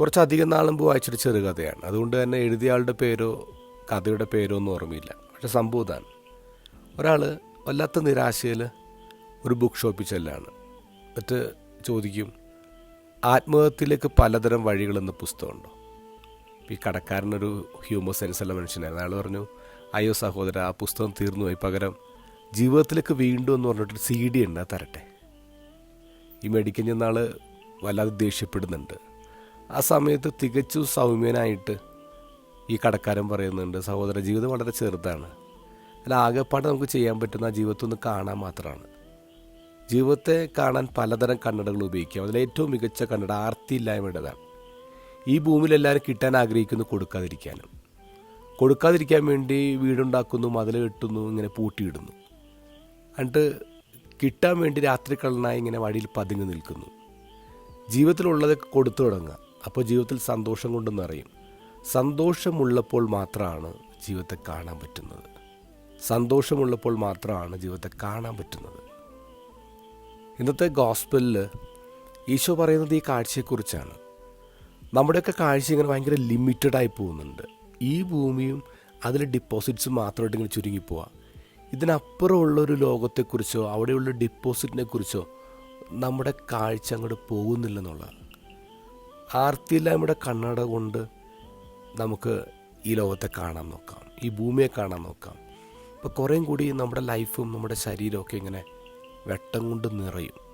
കുറച്ചധികം നാൾ മുമ്പ് വായിച്ചൊരു ചെറുകഥയാണ്. അതുകൊണ്ട് തന്നെ എഴുതിയ ആളുടെ പേരോ കഥയുടെ പേരോ ഒന്നും ഓർമ്മയില്ല. പക്ഷെ സംഭവം ഇതാണ് ഒരാൾ വല്ലാത്ത നിരാശയിൽ ഒരു ബുക്ക് ഷോപ്പിൽ ചെല്ലാണ്. എന്നിട്ട് ചോദിക്കും ആത്മഹത്യയിലേക്ക് പലതരം വഴികളെന്ന പുസ്തകമുണ്ടോ? ഈ കടക്കാരനൊരു ഹ്യൂമർ സെൻസ് ഉള്ള മനുഷ്യനായിരുന്നു. അയാൾ പറഞ്ഞു അയ്യോ സഹോദര ആ പുസ്തകം തീർന്നു പോയി. പകരം ജീവിതത്തിലേക്ക് വീണ്ടും എന്ന് പറഞ്ഞിട്ട് സി ഡി ഉണ്ട് തരട്ടെ. ഈ മെഡിക്കൽ ചെന്നാൾ വല്ലാതെ ദേഷ്യപ്പെടുന്നുണ്ട്. ആ സമയത്ത് തികച്ചു സൗമ്യനായിട്ട് ഈ കടക്കാരൻ പറയുന്നുണ്ട് സഹോദര ജീവിതം വളരെ ചെറുതാണ്. അല്ല ആകെപ്പാട് നമുക്ക് ചെയ്യാൻ പറ്റുന്ന ജീവിതത്തിൽ ഒന്ന് കാണാൻ മാത്രമാണ്. ജീവിതത്തെ കാണാൻ പലതരം കണ്ണടകൾ ഉപയോഗിക്കാം. അതിൽ ഏറ്റവും മികച്ച കണ്ണട ആർത്തിയില്ലായ്മയുടേതാണ്. ഈ ഭൂമിയിൽ എല്ലാവരും കിട്ടാൻ ആഗ്രഹിക്കുന്നു കൊടുക്കാതിരിക്കാനും. കൊടുക്കാതിരിക്കാൻ വേണ്ടി വീടുണ്ടാക്കുന്നു മതിൽ കെട്ടുന്നു ഇങ്ങനെ പൂട്ടിയിടുന്നു. എന്നിട്ട് കിട്ടാൻ വേണ്ടി രാത്രി കള്ളനായി ഇങ്ങനെ വഴിയിൽ പതുങ്ങി നിൽക്കുന്നു. ജീവിതത്തിലുള്ളതൊക്കെ കൊടുത്തു തുടങ്ങുക. അപ്പോൾ ജീവിതത്തിൽ സന്തോഷം കൊണ്ടെന്ന് അറിയും. സന്തോഷമുള്ളപ്പോൾ മാത്രമാണ് ജീവിതത്തെ കാണാൻ പറ്റുന്നത്. സന്തോഷമുള്ളപ്പോൾ മാത്രമാണ് ജീവിതത്തെ കാണാൻ പറ്റുന്നത്. ഇന്നത്തെ ഗോസ്പലിൽ ഈശോ പറയുന്നത് ഈ കാഴ്ചയെക്കുറിച്ചാണ്. നമ്മുടെയൊക്കെ കാഴ്ച ഇങ്ങനെ ഭയങ്കര ലിമിറ്റഡ് ആയി പോകുന്നുണ്ട്. ഈ ഭൂമിയും അതിൽ ഡിപ്പോസിറ്റ്സ് മാത്രമായിട്ട് ഇങ്ങനെ ചുരുങ്ങിപ്പോവാ. ഇതിനപ്പുറമുള്ള ഒരു ലോകത്തെക്കുറിച്ചോ അവിടെയുള്ള ഡിപ്പോസിറ്റിനെക്കുറിച്ചോ നമ്മുടെ കാഴ്ച അങ്ങോട്ട് പോകുന്നില്ലെന്നുള്ളതാണ്. ആർത്തിയില്ലായ്മയുടെ കണ്ണട കൊണ്ട് നമുക്ക് ഈ ലോകത്തെ കാണാൻ നോക്കാം. ഈ ഭൂമിയെ കാണാൻ നോക്കാം. അപ്പോൾ കുറേയും കൂടി നമ്മുടെ ലൈഫും നമ്മുടെ ശരീരമൊക്കെ ഇങ്ങനെ വെട്ടം കൊണ്ട് നിറയും.